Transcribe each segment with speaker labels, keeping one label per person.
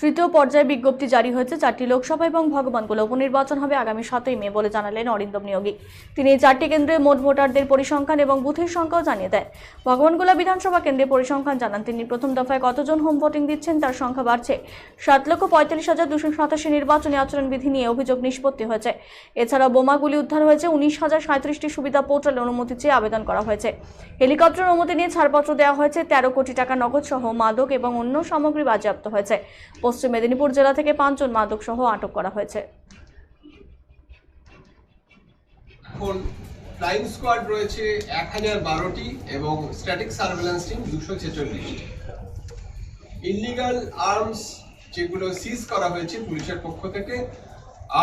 Speaker 1: তৃতীয় পর্যায়ে বিজ্ঞপ্তি জারি হয়েছে চারটি লোকসভা এবং ভগবানগুলো উপনির্বাচন হবে আগামী সাতই মে বলে জানালেন অরিন্দম নিয়োগী। তিনি চারটি কেন্দ্রে মোট ভোটারদের পরিসংখ্যান এবং বুথের সংখ্যাও জানিয়ে দেয়। ভগবানগোলা বিধানসভা কেন্দ্রে পরিসংখ্যান জানান, তিনি প্রথম দফায় কতজন হোম ভোটিং দিচ্ছেন তার সংখ্যা বাড়ছে। সাত লক্ষ পঁয়তাল্লিশ হাজার দুশো সাতাশি নির্বাচনী আচরণবিধি নিয়ে অভিযোগ নিষ্পত্তি হয়েছে। এছাড়া বোমাগুলি উদ্ধার হয়েছে, উনিশ হাজার সাঁত্রিশটি সুবিধা পোর্টালে অনুমতি চেয়ে আবেদন করা হয়েছে। হেলিকপ্টার অনুমতি নিয়ে ছাড়পত্র দেওয়া হয়েছে, তেরো কোটি টাকা নগদ সহ মাদক এবং অন্য সামগ্রী বাজেয়াপ্ত হয়েছে। পশ্চিম মেদিনীপুর জেলা থেকে পাঁচজন মাদক সহ আটক করা হয়েছে।
Speaker 2: এখন ফ্লাইং স্কোয়াড রয়েছে এক বারোটি এবং স্ট্যাটিক সার্ভেলেন্স টিম দুশো ছেচল্লিশটি। ইলিগাল আর্মস যেগুলো সিজ করা হয়েছে পুলিশের পক্ষ থেকে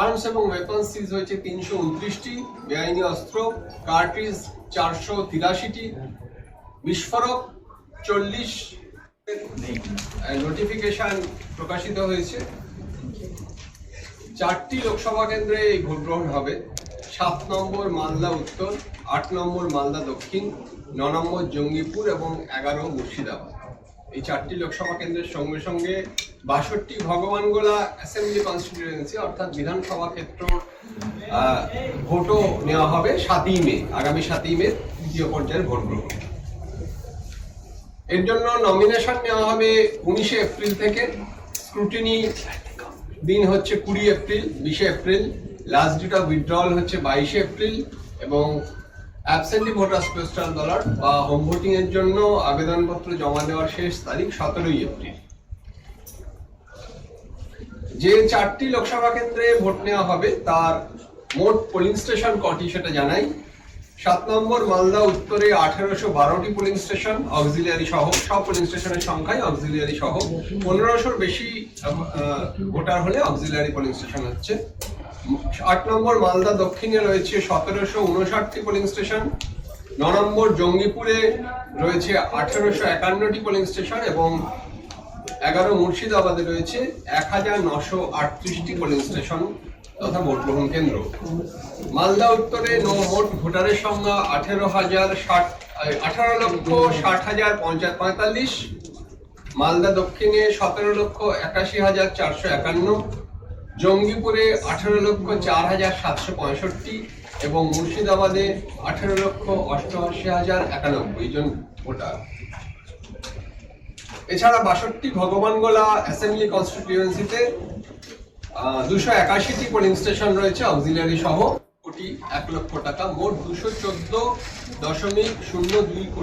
Speaker 2: আর্মস এবং ওয়েপন সিজ হয়েছে তিনশো উনত্রিশটি, বেআইনি অস্ত্র কার্ট্রিজ চারশো তিরাশিটি, বিস্ফোরক চল্লিশ নোটিফিকেশন প্রকাশিত হয়েছে। চারটি লোকসভা কেন্দ্রে এই ভোট গ্রহণ হবে। সাত নম্বর মালদা উত্তর, আট নম্বর মালদা দক্ষিণ, ন নম্বর জঙ্গিপুর এবং এগারো মুর্শিদাবাদ। এই চারটি লোকসভা কেন্দ্রের সঙ্গে সঙ্গে বাষট্টি ভগবানগোলা অ্যাসেম্বলি কনস্টিটিউয়েন্সি অর্থাৎ বিধানসভা ক্ষেত্র ভোটও নেওয়া হবে সাতই মে, আগামী সাতই মে তৃতীয় পর্যায়ের ভোট গ্রহণ এর জন্য নমিনেশন নেওয়া হবে উনিশে এপ্রিল থেকে। স্ক্রুটিনি দিন হচ্ছে কুড়ি এপ্রিল, বিশে April. Last date of withdrawal হচ্ছে বাইশে এপ্রিল এবং অ্যাবসেন্টলি ভোটার্স পোস্টাল ব্যালট বা হোম ভোটিং এর জন্য আবেদনপত্র জমা দেওয়ার শেষ তারিখ সতেরোই এপ্রিল। যে চারটি লোকসভা কেন্দ্রে ভোট নেওয়া হবে, তার মোট পোলিং স্টেশন কটি সেটা জানাই। সাত নম্বর মালদা উত্তরে আঠেরোশো বারোটি পোলিং স্টেশন অক্সিলিয়ারি সহ, সব পোলিং স্টেশনের সংখ্যাই অক্সিলিয়ারি সহ। পনেরোশোর বেশি ভোটার হলে অক্সিলিয়ারি পোলিং স্টেশন হচ্ছে। আট নম্বর মালদা দক্ষিণে রয়েছে সতেরোশো উনষাটটি পোলিং স্টেশন ন নম্বর জঙ্গিপুরে রয়েছে আঠেরোশো একান্নটি পোলিং স্টেশন এবং এগারো মুর্শিদাবাদে রয়েছে এক হাজার নশো আটত্রিশটি পোলিং স্টেশন তথা ভোট গ্রহণ কেন্দ্র। মালদা উত্তরে মোট ভোটারের সংখ্যা আঠেরো হাজার ষাট আঠারো লক্ষ ষাট হাজার পঞ্চাশ পঁয়তাল্লিশ। মালদা দক্ষিণে সতেরো লক্ষ একাশি হাজার চারশো একান্ন। জঙ্গিপুরে আঠেরো লক্ষ চার হাজার সাতশো পঁয়ষট্টি এবং মুর্শিদাবাদে আঠেরো লক্ষ অষ্টআশি হাজার একানব্বই জন ভোটার। এছাড়া বাষট্টি ভগবানগোলা অ্যাসেম্বলি কনস্টিটিউয়েন্সিতে দুশো একাশিটি পোলিং স্টেশন রয়েছে অক্সিলিয়ারি সহ। কোটি এক লক্ষ টাকা, মোট দুশো চোদ্দ দশমিক শূন্য দুই